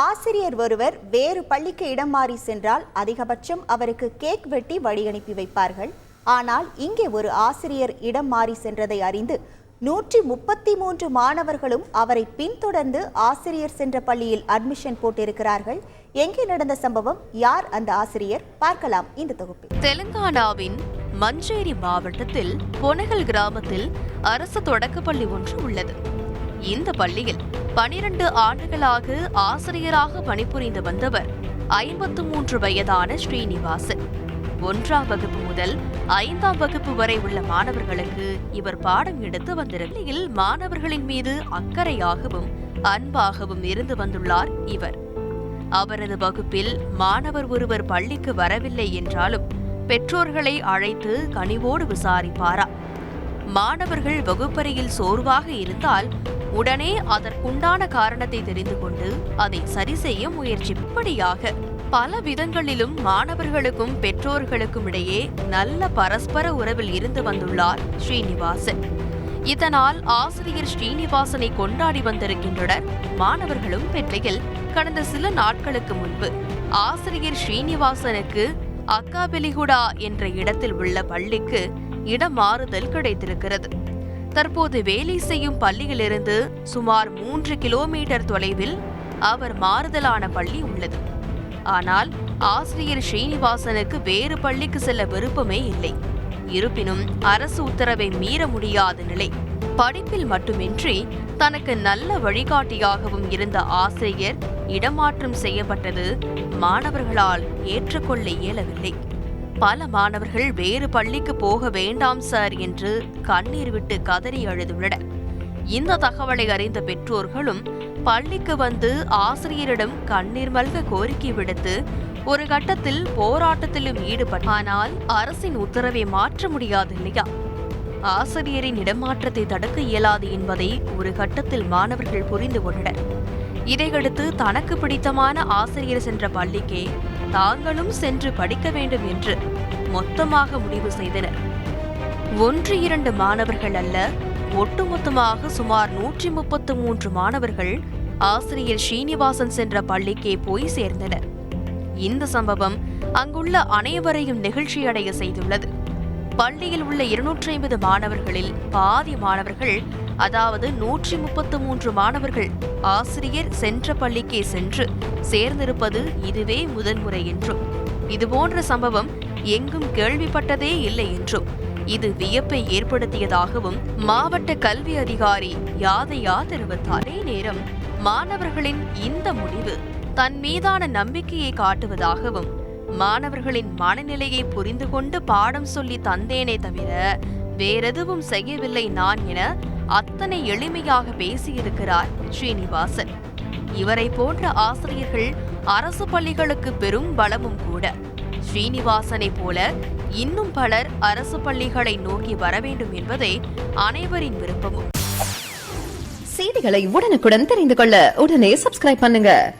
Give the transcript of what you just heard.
ஆசிரியர் ஒருவர் வேறு பள்ளிக்கு இடம் மாறி சென்றால் அதிகபட்சம் அவருக்கு கேக் வெட்டி வழி அனுப்பி வைப்பார்கள். ஆனால் இங்கே ஒரு ஆசிரியர் இடம் மாறி சென்றதை அறிந்து நூற்றி முப்பத்தி மூன்று மாணவர்களும் அவரை பின்தொடர்ந்து ஆசிரியர் சென்ற பள்ளியில் அட்மிஷன் போட்டிருக்கிறார்கள். எங்கே நடந்த சம்பவம்? யார் அந்த ஆசிரியர்? பார்க்கலாம் இந்த தொகுப்பில். தெலுங்கானாவின் மஞ்சேரி மாவட்டத்தில் பொனகல் கிராமத்தில் அரசு தொடக்கப்பள்ளி ஒன்று உள்ளது. இந்த பள்ளியில் பனிரண்டு ஆண்டுகளாக ஆசிரியராக பணிபுரிந்து வந்தவர் ஐம்பத்து மூன்று வயதான ஸ்ரீனிவாசன். ஒன்றாம் வகுப்பு முதல் ஐந்தாம் வகுப்பு வரை உள்ள மாணவர்களுக்கு இவர் பாடம் எடுத்து வந்திருக்கையில் மாணவர்களின் மீது அக்கறையாகவும் அன்பாகவும் இருந்து வந்துள்ளார் இவர். அவரது வகுப்பில் மாணவர் ஒருவர் பள்ளிக்கு வரவில்லை என்றாலும் பெற்றோர்களை அழைத்து கனிவோடு விசாரிப்பாரா? மாணவர்கள் வகுப்பறையில் சோர்வாக இருந்தால் உடனே அதற்குண்டான காரணத்தை தெரிந்து கொண்டு அதை சரி செய்ய முயற்சி இப்படியாக பல விதங்களிலும் மாணவர்களுக்கும் பெற்றோர்களுக்கும் இடையே நல்ல பரஸ்பர உறவில் இருந்து வந்துள்ளார் ஸ்ரீனிவாசன். இதனால் ஆசிரியர் ஸ்ரீனிவாசனை கொண்டாடி வந்திருக்கின்றனர் மாணவர்களும் பெற்றையில் கடந்த சில நாட்களுக்கு முன்பு. ஆசிரியர் ஸ்ரீனிவாசனுக்கு அக்காபெலிகுடா என்ற இடத்தில் உள்ள பள்ளிக்கு இடமாறுதல் கிடைத்திருக்கிறது. தற்போது வேலை செய்யும் பள்ளியிலிருந்து சுமார் மூன்று கிலோமீட்டர் தொலைவில் அவர் மாறுதலான பள்ளி உள்ளது. ஆனால் ஆசிரியர் ஸ்ரீனிவாசனுக்கு வேறு பள்ளிக்கு செல்ல விருப்பமே இல்லை. இருப்பினும் அரசு உத்தரவை மீற முடியாத நிலை. படிப்பில் மட்டுமின்றி தனக்கு நல்ல வழிகாட்டியாகவும் இருந்த ஆசிரியர் இடமாற்றம் செய்யப்பட்டது மாணவர்களால் ஏற்றுக்கொள்ள இயலவில்லை. பல மாணவர்கள் வேறு பள்ளிக்கு போக வேண்டாம் சார் என்று கண்ணீர் விட்டு கதறி அழுதுள்ளனர். இந்த தகவலை அறிந்த பெற்றோர்களும் பள்ளிக்கு வந்து ஆசிரியரிடம் கண்ணீர் மல்க கோரிக்கை விடுத்து ஒரு கட்டத்தில் போராட்டத்திலும் ஈடுபட்ட ஆனால் அரசின் உத்தரவை மாற்ற முடியாது இல்லையா? ஆசிரியரின் இடமாற்றத்தை தடுக்க இயலாது என்பதை ஒரு கட்டத்தில் மாணவர்கள் புரிந்து கொண்டனர். இதையடுத்து தனக்கு பிடித்தமான ஆசிரியர் சென்ற பள்ளிக்கே தாங்களும் சென்று படிக்க வேண்டும் என்று மொத்தமாக முடிவு செய்தனர். ஒன்று இரண்டு மாணவர்கள் அல்ல ஒட்டுமொத்தமாக சுமார் நூற்றி முப்பத்து மூன்று மாணவர்கள் ஆசிரியர் ஸ்ரீனிவாசன் சென்ற பள்ளிக்கே போய் சேர்ந்தனர். இந்த சம்பவம் அங்குள்ள அனைவரையும் நெகிழ்ச்சியடைய செய்துள்ளது. பள்ளியில் உள்ள இருநூற்றி ஐம்பது மாணவர்களில் பாதி மாணவர்கள் அதாவது நூற்றி முப்பத்து மூன்று மாணவர்கள் ஆசிரியர் சென்ற பள்ளிக்கே சென்று சேர்ந்திருப்பது இதுவே முதன்முறை என்றும். இதுபோன்ற சம்பவம் எங்கும் கேள்விப்பட்டதே இல்லை என்றும். இது வியப்பை ஏற்படுத்தியதாகவும் மாவட்ட கல்வி அதிகாரி யாதையா தெரிவித்தார். அதே நேரம் மாணவர்களின் இந்த முடிவு தன் மீதான நம்பிக்கையை காட்டுவதாகவும் மாணவர்களின் மனநிலையை புரிந்து கொண்டு பாடம் சொல்லி தந்தேனே தவிர வேறெதுவும் செய்யவில்லை நான் என அத்தனை எளிமையாக பேசியிருக்கிறார் ஸ்ரீனிவாசன். இவரை போன்ற ஆசிரியர்கள் அரசு பள்ளிகளுக்கு பெரும் பலமும் கூட. ஸ்ரீனிவாசனை போல இன்னும் பலர் அரசு பள்ளிகளை நோக்கி வர வேண்டும் என்பதே அனைவரின் விருப்பமும். செய்திகளை உடனுக்குடன் தெரிந்து கொள்ள உடனே சப்ஸ்கிரைப் பண்ணுங்க.